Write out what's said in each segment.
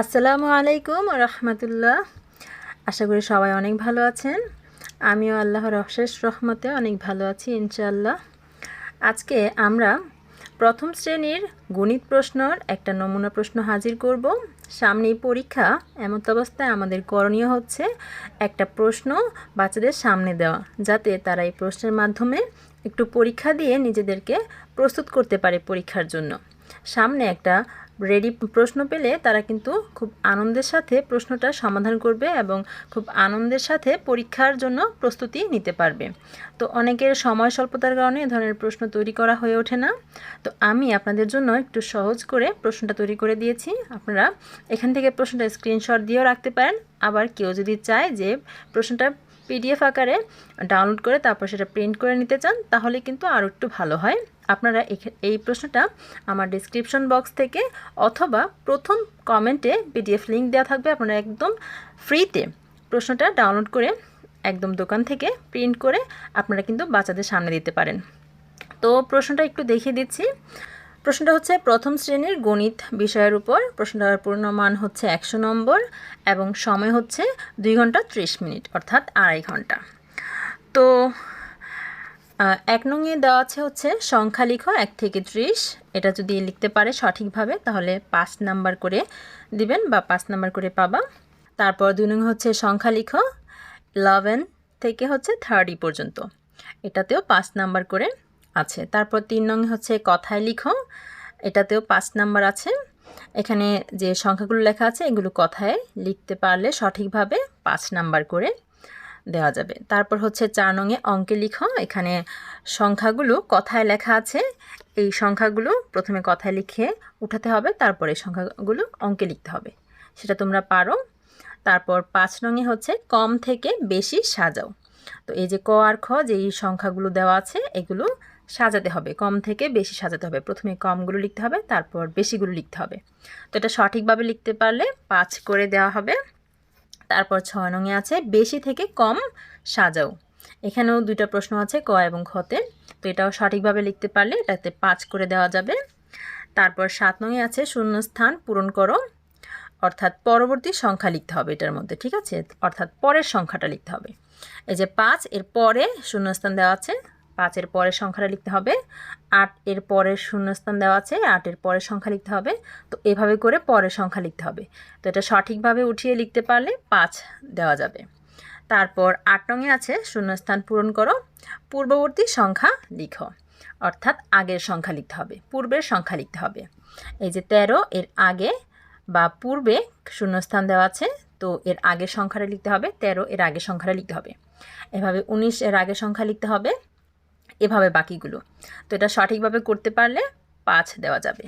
আসসালামু আলাইকুম রহমতুল্লাহ। আশা করি সবাই অনেক ভালো আছেন। আমিও আল্লাহর অশেষ রহমতে অনেক ভালো আছি, ইনশাআল্লাহ। আজকে আমরা প্রথম শ্রেণির গণিত প্রশ্নর একটা নমুনা প্রশ্ন হাজির করব। সামনেই পরীক্ষা এমত অবস্থায় আমাদের করণীয় হচ্ছে একটা প্রশ্ন বাচ্চাদের সামনে দেওয়া, যাতে তারা এই প্রশ্নের মাধ্যমে একটু পরীক্ষা দিয়ে নিজেদেরকে প্রস্তুত করতে পারে পরীক্ষার জন্য। সামনে একটা রেডি প্রশ্ন পেলে তারা কিন্তু খুব আনন্দের সাথে প্রশ্নটা সমাধান করবে এবং খুব আনন্দের সাথে পরীক্ষার জন্য প্রস্তুতি নিতে পারবে। তো অনেকের সময় স্বল্পতার কারণে এ ধরনের প্রশ্ন তৈরি করা হয়ে ওঠে না। তো আমি আপনাদের জন্য একটু সহজ করে প্রশ্নটা তৈরি করে দিয়েছি। আপনারা এখান থেকে প্রশ্নটা স্ক্রিনশট দিয়েও রাখতে পারেন। আবার কেউ যদি চায় যে প্রশ্নটা পিডিএফ আকারে ডাউনলোড করে তারপর সেটা প্রিন্ট করে নিতে চান, তাহলে কিন্তু আরও একটু ভালো হয়। আপনারা এই প্রশ্নটা আমার ডিসক্রিপশন বক্স থেকে অথবা প্রথম কমেন্টে পিডিএফ লিঙ্ক দেওয়া থাকবে। আপনারা একদম ফ্রিতে প্রশ্নটা ডাউনলোড করে একদম দোকান থেকে প্রিন্ট করে আপনারা কিন্তু বাচ্চাদের সামনে দিতে পারেন। তো প্রশ্নটা একটু দেখিয়ে দিচ্ছি। প্রশ্নটা হচ্ছে, প্রথম শ্রেণির গণিত বিষয়ের উপর প্রশ্নটার পূর্ণ মান হচ্ছে একশো নম্বর এবং সময় হচ্ছে দুই ঘণ্টা ত্রিশ মিনিট, অর্থাৎ আড়াই ঘণ্টা। তো এক নঙে দেওয়া আছে হচ্ছে সংখ্যা লিখো এক থেকে ত্রিশ। এটা যদি লিখতে পারে সঠিকভাবে, তাহলে পাঁচ নাম্বার করে দিবেন বা পাঁচ নাম্বার করে পাবা। তারপর দুই নং হচ্ছে সংখ্যা লিখো ইলেভেন থেকে হচ্ছে থার্টি পর্যন্ত। এটাতেও পাঁচ নাম্বার করে আছে। তারপর তিন নং হচ্ছে কথায় লিখো, এটাতেও পাঁচ নাম্বার আছে। এখানে যে সংখ্যাগুলো লেখা আছে, এগুলো কথায় লিখতে পারলে সঠিকভাবে পাঁচ নাম্বার করে দেওয়া যাবে। তারপর হচ্ছে চার নঙে অঙ্কে লিখো, এখানে সংখ্যাগুলো কথায় লেখা আছে। এই সংখ্যাগুলো প্রথমে কথায় লিখে উঠাতে হবে, তারপরে সংখ্যাগুলো অঙ্কে লিখতে হবে। সেটা তোমরা পারো। তারপর পাঁচ নঙে হচ্ছে কম থেকে বেশি সাজাও। তো এই যে ক আর খ যে এই সংখ্যাগুলো দেওয়া আছে, এগুলো সাজাতে হবে। কম থেকে বেশি সাজাতে হবে। প্রথমে কমগুলো লিখতে হবে, তারপর বেশিগুলো লিখতে হবে। তো এটা সঠিকভাবে লিখতে পারলে পাঁচ করে দেওয়া হবে। তারপর ছয় নঙে আছে, বেশি থেকে কম সাজাও। এখানেও দুইটা প্রশ্ন আছে, ক এবং খতে। তো এটাও সঠিকভাবে লিখতে পারলে এটাতে পাঁচ করে দেওয়া যাবে। তারপর সাত নঙে আছে, শূন্যস্থান পূরণ করো। অর্থাৎ পরবর্তী সংখ্যা লিখতে হবে এটার মধ্যে, ঠিক আছে? অর্থাৎ পরের সংখ্যাটা লিখতে হবে। এই যে পাঁচ এর পরে শূন্যস্থান দেওয়া আছে পাঁচের পরের সংখ্যাটা লিখতে হবে। আট এর পরের শূন্যস্থান দেওয়া আছে আটের পরের সংখ্যা লিখতে হবে। তো এভাবে করে পরের সংখ্যা লিখতে হবে। তো এটা সঠিকভাবে উঠিয়ে লিখতে পারলে পাঁচ দেওয়া যাবে। তারপর আট রঙে আছে, শূন্যস্থান পূরণ করো। পূর্ববর্তী সংখ্যা লিখো। অর্থাৎ আগের সংখ্যা লিখতে হবে, পূর্বের সংখ্যা লিখতে হবে। এই যে তেরো, এর আগে বা পূর্বে শূন্যস্থান দেওয়া আছে, তো এর আগের সংখ্যাটা লিখতে হবে, তেরো এর আগের সংখ্যাটা লিখতে হবে। এভাবে উনিশ এর আগের সংখ্যা লিখতে হবে। এভাবে বাকিগুলো। তো এটা সঠিকভাবে করতে পারলে পাঁচ দেওয়া যাবে।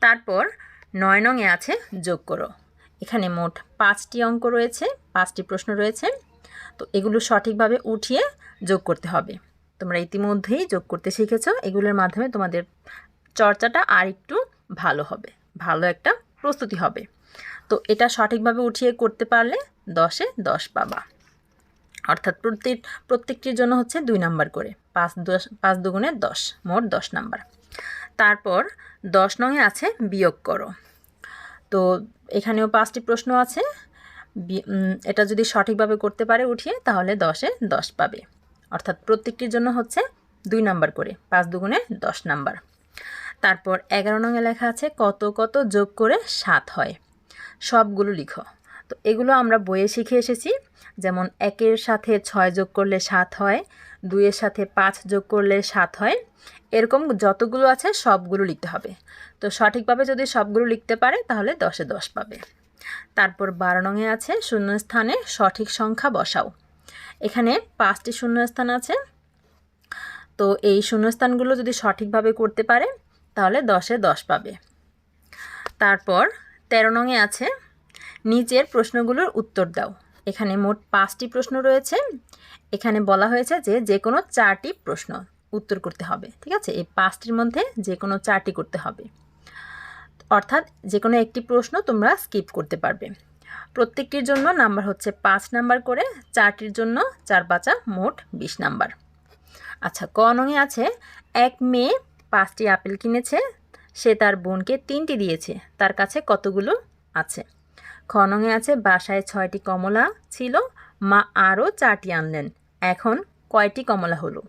তারপর নয় নংয়ে আছে যোগ করো। এখানে মোট পাঁচটি অঙ্ক রয়েছে, পাঁচটি প্রশ্ন রয়েছে। তো এগুলো সঠিকভাবে উঠিয়ে যোগ করতে হবে। তোমরা ইতিমধ্যেই যোগ করতে শিখেছ। এগুলোর মাধ্যমে তোমাদের চর্চাটা আর একটু ভালো হবে। ভালো একটা প্রস্তুতি হবে। তো এটা সঠিকভাবে উঠিয়ে করতে পারলে দশে দশ পাবা। অর্থাৎ প্রত্যেক, প্রত্যেকটির জন্য হচ্ছে দুই নাম্বার করে, পাঁচ দশ, পাঁচ দুগুণে দশ, মোট দশ নাম্বার। তারপর দশ নঙে আছে বিয়োগ করো। তো এখানেও পাঁচটি প্রশ্ন আছে এটা যদি সঠিকভাবে করতে পারে উঠিয়ে, তাহলে দশে দশ পাবে। অর্থাৎ প্রত্যেকটির জন্য হচ্ছে দুই নাম্বার করে, পাঁচ দুগুণে দশ নাম্বার। তারপর এগারো নঙে লেখা আছে, কত কত যোগ করে সাত হয়। সবগুলো লিখো। তো এগুলো আমরা বইয়ে শিখে এসেছি। যেমন একের সাথে ছয় যোগ করলে সাত হয়, দুইয়ের সাথে পাঁচ যোগ করলে সাত হয়। এরকম যতগুলো আছে সবগুলো লিখতে হবে। তো সঠিকভাবে যদি সবগুলো লিখতে পারে, তাহলে দশে দশ পাবে। তারপর বারো নঙে আছে শূন্যস্থানে সঠিক সংখ্যা বসাও। এখানে পাঁচটি শূন্যস্থান আছে। তো এই শূন্যস্থানগুলো যদি সঠিকভাবে করতে পারে, তাহলে দশে দশ পাবে। তারপর তেরো নঙে আছে নিচের প্রশ্নগুলোর উত্তর দাও। এখানে মোট পাঁচটি প্রশ্ন রয়েছে। এখানে বলা হয়েছে যে যে কোনো চারটি প্রশ্ন উত্তর করতে হবে, ঠিক আছে? এই পাঁচটির মধ্যে যে কোনো চারটি করতে হবে। অর্থাৎ যে কোনো একটি প্রশ্ন তোমরা স্কিপ করতে পারবে। প্রত্যেকটির জন্য নাম্বার হচ্ছে পাঁচ নাম্বার করে, চারটির জন্য চার পাঁচা মোট বিশ নাম্বার। আচ্ছা ক নঙে আছে, এক মেয়ে পাঁচটি আপেল কিনেছে, সে তার বোনকে তিনটি দিয়েছে, তার কাছে কতগুলো আছে? খনঙে আছে বাসায় ছয়টি কমলা ছিল, মা আরও চারটি আনলেন। এখন কয়টি কমলা হলো?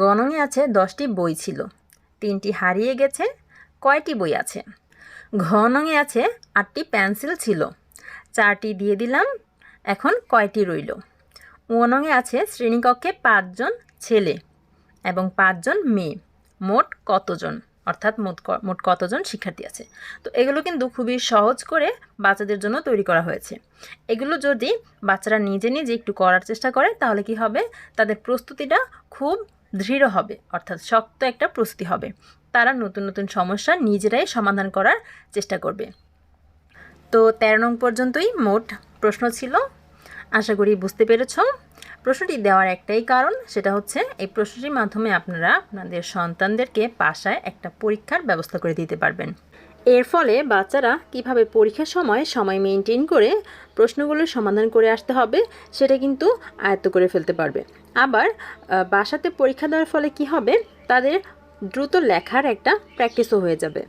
গণঙে আছে দশটি বই ছিল, তিনটি হারিয়ে গেছে, কয়টি বই আছে? ঘনঙে আছে আটটি পেন্সিল ছিল, চারটি দিয়ে দিলাম, এখন কয়টি রইল? ওনঙে আছে শ্রেণীকক্ষে পাঁচজন ছেলে এবং পাঁচজন মেয়ে, মোট কতজন? অর্থাৎ মোট মোট কতজন শিক্ষার্থী আছে। তো এগুলো কিন্তু খুবই সহজ করে বাচ্চাদের জন্য তৈরি করা হয়েছে। এগুলো যদি বাচ্চারা নিজে নিজে একটু করার চেষ্টা করে, তাহলে কি হবে? তাদের প্রস্তুতিটা খুব দৃঢ় হবে, অর্থাৎ শক্ত একটা প্রস্তুতি হবে। তারা নতুন নতুন সমস্যা নিজেরাই সমাধান করার চেষ্টা করবে। তো তেরো নং পর্যন্তই মোট প্রশ্ন ছিল। আশা করি বুঝতে পেরেছ। প্রশ্নটি দেওয়ার একটাই কারণ, সেটা হচ্ছে এই প্রশ্নটির মাধ্যমে আপনারা আপনাদের সন্তানদেরকে বাসায় একটা পরীক্ষার ব্যবস্থা করে দিতে পারবেন। এর ফলে বাচ্চারা কীভাবে পরীক্ষার সময় সময় মেনটেন করে প্রশ্নগুলোর সমাধান করে আসতে হবে, সেটা কিন্তু আয়ত্ত করে ফেলতে পারবে। আবার বাসাতে পরীক্ষা দেওয়ার ফলে কি হবে? তাদের দ্রুত লেখার একটা প্র্যাকটিসও হয়ে যাবে।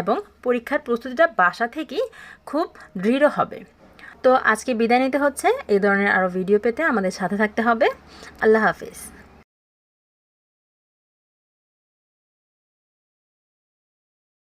এবং পরীক্ষার প্রস্তুতিটা বাসা থেকেই খুব দৃঢ় হবে। তো আজকে বিদায় নিতে হচ্ছে। এই ধরনের আরও ভিডিও পেতে আমাদের সাথে থাকতে হবে। আল্লাহ হাফিজ।